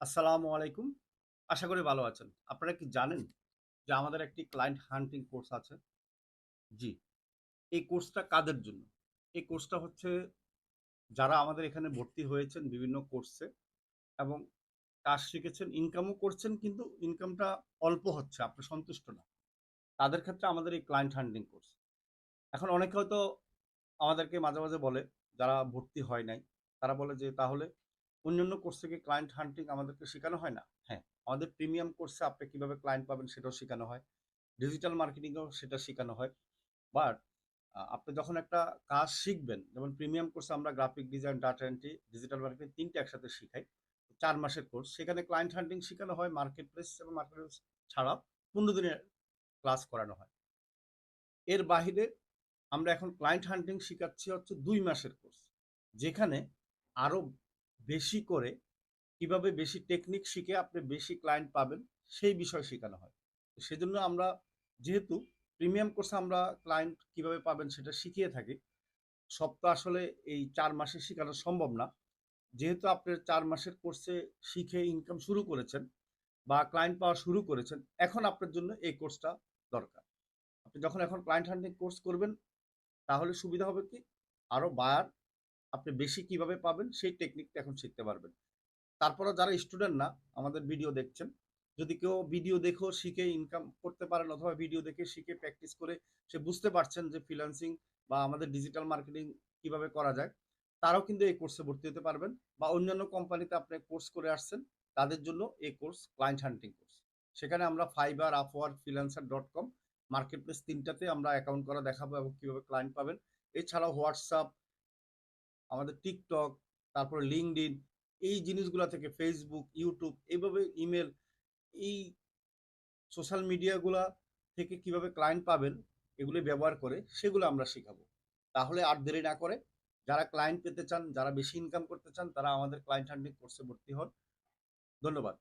আসসালামু আলাইকুম। আশা করি ভালো আছেন। আপনারা কি জানেন যে আমাদের একটি ক্লায়েন্ট হান্টিং কোর্স আছে? জি। এই কোর্সটা কাদের জন্য? এই কোর্সটা হচ্ছে যারা আমাদের এখানে ভর্তি হয়েছেন বিভিন্ন কোর্সে এবং কাজ শিখেছেন ইনকামও করছেন কিন্তু ইনকামটা অল্প হচ্ছে আপনি সন্তুষ্ট না। তাদের ক্ষেত্রে আমাদের এই ক্লায়েন্ট হান্টিং কোর্স এখন অনেকে হয়তো আমাদেরকে মাঝে মাঝে বলে যারা ভর্তি হয় নাই তারা বলে যে তাহলে অন্যান্য কোর্স থেকে ক্লায়েন্ট হান্টিং আমাদেরকে শেখানো হয় না। হ্যাঁ। আমাদের প্রিমিয়াম কোর্সে আপনি কীভাবে ক্লায়েন্ট পাবেন সেটাও শেখানো হয়। ডিজিটাল মার্কেটিংয়েও সেটা শেখানো হয়। বাট আপনি যখন একটা কাজ শিখবেন যেমন প্রিমিয়াম কোর্সে আমরা graphic design data entry digital marketing তিনটে একসাথে শিখাই চার মাসের কোর্স সেখানে ক্লায়েন্ট হান্টিং শেখানো হয় মার্কেট প্লেস এবং মার্কেট প্লেস ছাড়াও পনেরো দিনের ক্লাস করানো হয়। এর বাহিরে আমরা এখন ক্লায়েন্ট হান্টিং শেখাচ্ছি হচ্ছে দুই মাসের কোর্স যেখানে আরও বেশি করে কীভাবে বেশি টেকনিক শিখে আপনি বেশি ক্লায়েন্ট পাবেন, সেই বিষয় শেখানো হয়। সেজন্য আমরা যেহেতু প্রিমিয়াম কোর্সে আমরা ক্লায়েন্ট কীভাবে পাবেন সেটা শিখিয়ে থাকি, সব তো আসলে এই চার মাসে শেখানো সম্ভব না। যেহেতু আপনি চার মাসের কোর্সে শিখে ইনকাম শুরু করেছেন বা ক্লায়েন্ট পাওয়া শুরু করেছেন, এখন আপনার জন্য এই কোর্সটা দরকার। আপনি যখন এখন ক্লায়েন্ট হান্টিং কোর্স করবেন, তাহলে সুবিধা হবে কি? আরও বায়ার আপনি বেশি কীভাবে পাবেন, সেই টেকনিকটা এখন শিখতে পারবেন। তারপরে যারা স্টুডেন্ট না, আমাদের ভিডিও দেখছেন, যদি কেউ ভিডিও দেখেও শিখে ইনকাম করতে পারেন অথবা ভিডিও দেখে শিখে প্র্যাকটিস করে সে বুঝতে পারছেন যে ফ্রিল্যান্সিং বা আমাদের ডিজিটাল মার্কেটিং কীভাবে করা যায়, তারাও কিন্তু এই কোর্সে ভর্তি হতে পারবেন বা অন্যান্য কোম্পানিতে আপনি কোর্স করে আসছেন, তাদের জন্য এই কোর্স ক্লায়েন্ট হান্টিং কোর্স সেখানে আমরা Fiverr Upwork Freelancer dot com marketplace তিনটাতে আমরা অ্যাকাউন্ট করা দেখাবো এবং কীভাবে ক্লায়েন্ট পাবেন। এছাড়াও হোয়াটসঅ্যাপ আমাদের টিকটক তারপরে লিঙ্কড এই জিনিসগুলো থেকে ফেসবুক ইউটিউব এইভাবে ইমেল এই সোশ্যাল মিডিয়াগুলা থেকে কীভাবে ক্লায়েন্ট পাবেন এগুলো ব্যবহার করে সেগুলো আমরা শেখাবো। তাহলে আর দেরি না করে যারা ক্লায়েন্ট পেতে চান, যারা বেশি ইনকাম করতে চান, তারা আমাদের ক্লায়েন্ট হান্ডিং কোর্সে ভর্তি হন। ধন্যবাদ।